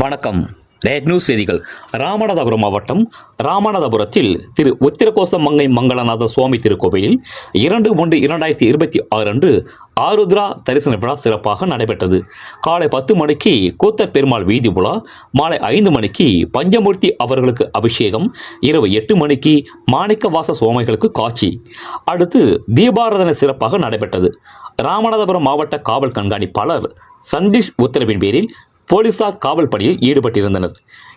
வணக்கம். Rate news செய்திகள். ராமநாதபுரம் மாவட்டம் ராமநாதபுரத்தில் திரு உத்திரகோச மங்கை மங்களநாத சுவாமி திருக்கோவிலில் இரண்டு ஒன்று இரண்டாயிரத்தி இருபத்தி ஆறு அன்று ஆருத்ரா தரிசன விழா சிறப்பாக நடைபெற்றது. காலை பத்து மணிக்கு கூத்த பெருமாள் வீதி உலா மாலை ஐந்து மணிக்கு பஞ்சமூர்த்தி அவர்களுக்கு அபிஷேகம் இரவு எட்டு மணிக்கு மாணிக்கவாச சுவாமிகளுக்கு காட்சி. அடுத்து தீபாராதனை சிறப்பாக நடைபெற்றது. ராமநாதபுரம் மாவட்ட காவல் கண்காணிப்பாளர் சந்தீஷ் உத்தரவின் பேரில் போலீசார் காவல் பணியில் ஈடுபட்டிருந்தனர்.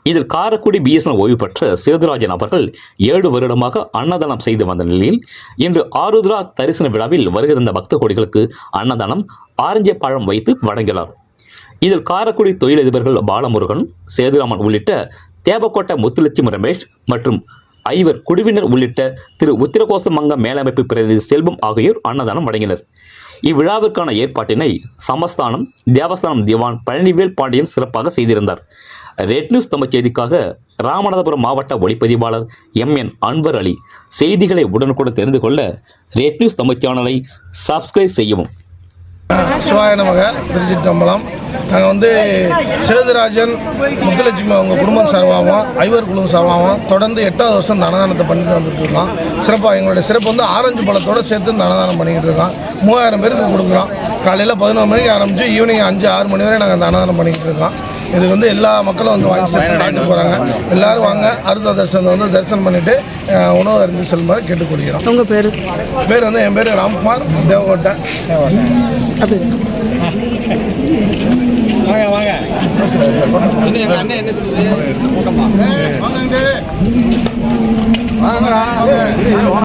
இதில் காரக்குடி பிஎஸ்என் ஓய்வு பெற்ற சேதுராஜன் அவர்கள் ஏழு வருடமாக அன்னதானம் செய்து வந்த நிலையில் இன்று ஆருத்ரா தரிசன விழாவில் வருகிறந்த பக்த கோடிகளுக்கு அன்னதானம் ஆரஞ்சு பழம் வைத்து வழங்கினார். இதில் காரக்குடி தொழிலதிபர்கள் பாலமுருகன் சேதுராமன் உள்ளிட்ட தேவக்கோட்டை முத்துலட்சுமி ரமேஷ் மற்றும் ஐவர் குழுவினர் உள்ளிட்ட திரு உத்திரகோசமங்க மேலமைப்பு பிரதிநிதி செல்வம் ஆகியோர் அன்னதானம் வழங்கினர். இவ்விழாவிற்கான ஏற்பாட்டினை சமஸ்தானம் தேவஸ்தானம் திவான் பழனிவேல் பாண்டியன் சிறப்பாக செய்திருந்தார். ரெட் நியூஸ் தமிழ் செய்திக்காக ராமநாதபுரம் மாவட்ட ஒளிப்பதிவாளர் எம் என் அன்வர் அலி செய்திகளை உடனுக்குடன் தெரிந்து கொள்ள ரெட் நியூஸ் தமிழ் சேனலை சப்ஸ்கிரைப் செய்யவும். சிவாய நமக. திருச்சிற்றம்பலம் நாங்கள் வந்து சேதுராஜன் முத்துலட்சுமி அவங்க குடும்பம் சார்பாகவும் ஐவர் குடும்பம் சார்பாகவும் தொடர்ந்து எட்டாவது வருஷம் இந்த அன்னதானத்தை பண்ணிட்டு வந்துட்டு இருக்கோம். சிறப்பாக எங்களுடைய சிறப்பு வந்து ஆரஞ்சு பழத்தோடு சேர்த்து இந்த அன்னதானம் பண்ணிக்கிட்டு இருக்கோம். மூவாயிரம் பேருக்கு கொடுக்குறோம். காலையில் பதினொரு மணிக்கு ஆரம்பித்து ஈவினிங் அஞ்சு ஆறு மணி வரை நாங்கள் அந்த அன்னதானம் பண்ணிக்கிட்டு இருக்கோம். இது வந்து எல்லா மக்களும் வந்து வாங்கி சாப்பிட்டு போகிறாங்க எல்லாரும் வாங்க அருத்த தரிசனத்தை வந்து தரிசனம் பண்ணிவிட்டு உணவு அருந்து செல்லுமாறு கேட்டுக்கொள்கிறோம். உங்கள் பேர்? பேர் வந்து என் பேர் ராம்குமார் தேவகோட்டை. வாங்க வாங்க. என்ன எங்க அண்ணன் என்ன சொல்லுது?